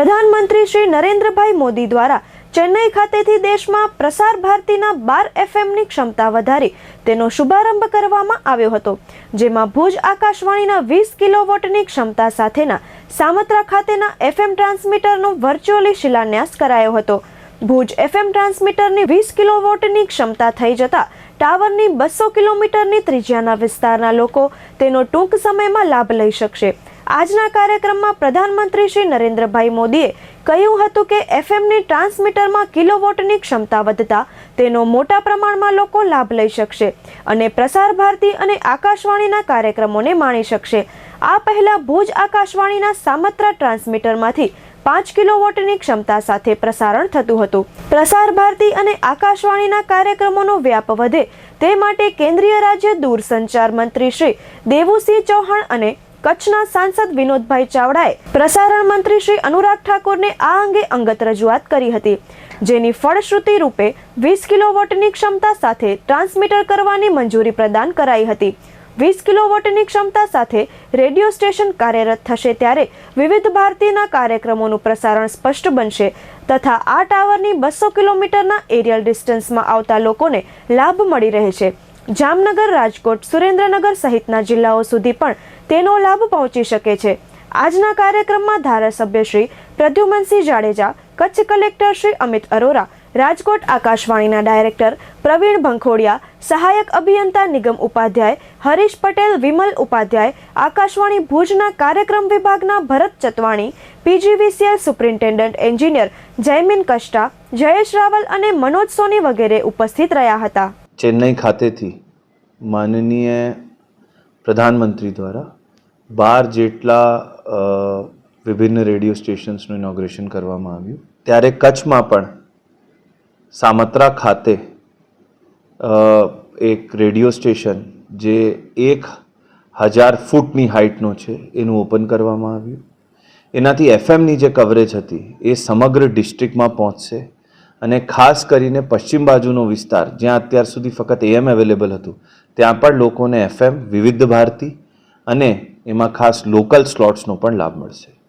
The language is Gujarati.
પ્રધાનમંત્રી શ્રી નરેન્દ્રભાઈ મોદી દ્વારા ચેન્નઈ ખાતેથી દેશમાં પ્રસાર ભારતીના બાર એફએમની ક્ષમતા વધારી તેનો શુભારંભ કરવામાં આવ્યો હતો, જેમાં ભુજ આકાશવાણીના વીસ કિલોવોટની ક્ષમતા સાથેના સામત્રા ખાતેના એફએમ ટ્રાન્સમીટરનો વર્ચ્યુઅલી શિલાન્યાસ કરાયો હતો. ભુજ એફએમ ટ્રાન્સમીટરની વીસ કિલોવોટની ક્ષમતા થઈ જતા ટાવરની બસો કિલોમીટરની ત્રિજ્યાના વિસ્તારના લોકો તેનો ટૂંક સમયમાં લાભ લઈ શકશે. આજના કાર્યક્રમમાં પ્રધાનમંત્રી શ્રી નરેન્દ્રભાઈ મોદીએ કહ્યું હતું કે એફએમની ટ્રાન્સમીટરમાં કિલોવોટની ક્ષમતા વધતા તેનો મોટા પ્રમાણમાં લોકો લાભ લઈ શકશે અને પ્રસાર ભારતી અને આકાશવાણીના કાર્યક્રમોને માણી શકશે. આ પહેલા ભુજ આકાશવાણીના સામત્રા ટ્રાન્સમીટરમાંથી પાંચ કિલોવોટની ક્ષમતા સાથે પ્રસારણ થતું હતું. પ્રસાર ભારતી અને આકાશવાણીના કાર્યક્રમોનો વ્યાપ વધે તે માટે કેન્દ્રીય રાજ્ય દૂરસંચાર મંત્રી શ્રી દેવુસિંહ ચૌહાણ અને કચ્છના સાંસદ વિનોદભાઈ ચાવડાએ પ્રસારણ મંત્રી શ્રી અનુરાગ ઠાકોરને આ અંગે અંગત રજૂઆત કરી હતી, જેની ફળશ્રુતિ રૂપે વીસ કિલોવોટની ક્ષમતા સાથે ટ્રાન્સમીટર કરવાની મંજૂરી પ્રદાન કરાઈ હતી. વીસ કિલોવોટની ક્ષમતા સાથે રેડિયો સ્ટેશન કાર્યરત થશે ત્યારે વિવિધ ભારતીના કાર્યક્રમોનું પ્રસારણ સ્પષ્ટ બનશે તથા આ ટાવરની બસો કિલોમીટરના એરિયલ ડિસ્ટન્સમાં આવતા લોકોને લાભ મળી રહે છે જામનગર રાજકોટ સુરેન્દ્રનગર સહિતના જિલ્લાઓ સુધી પણ તેનો લાભ પહોંચી શકે છે. આજના કાર્યક્રમમાં ધારાસભ્ય શ્રી પ્રદ્યુમનસિંહ જાડેજા, કચ્છ કલેક્ટર શ્રી અમિત અરોરા, રાજકોટ આકાશવાણીના ડાયરેક્ટર પ્રવીણ ભંખોડિયા, સહાયક અભિયંતા નિગમ ઉપાધ્યાય, હરીશ પટેલ, વિમલ ઉપાધ્યાય, આકાશવાણી ભુજના કાર્યક્રમ વિભાગના Bharat Chatwani, PGVCL superintendent engineer Jaymin Kashta, Jayesh Raval અને મનોજ સોની વગેરે ઉપસ્થિત રહ્યા હતા. ચેન્નઈ ખાતેથી માનનીય પ્રધાનમંત્રી દ્વારા બાર જેટલા વિભિન્ન રેડિયો સ્ટેશન્સનું ઇનોગ્રેશન કરવામાં આવ્યું. ત્યારે કચ્છમાં પણ સામત્રા ખાતે એક રેડિયો સ્ટેશન જે એક હજાર ફૂટની હાઇટનો છે, એનું ઓપન કરવામાં આવ્યું. એનાથી એફએમની જે કવરેજ હતી એ સમગ્ર ડિસ્ટ્રિક્ટમાં પહોંચશે. અને ખાસ કરીને પશ્ચિમ બાજુનો વિસ્તાર, જ્યાં અત્યાર સુધી ફક્ત એએમ અવેલેબલ હતું, ત્યાં પણ લોકોને એફએમ વિવિધ ભારતી અને એમાં ખાસ લોકલ સ્લોટ્સનો પણ લાભ મળશે.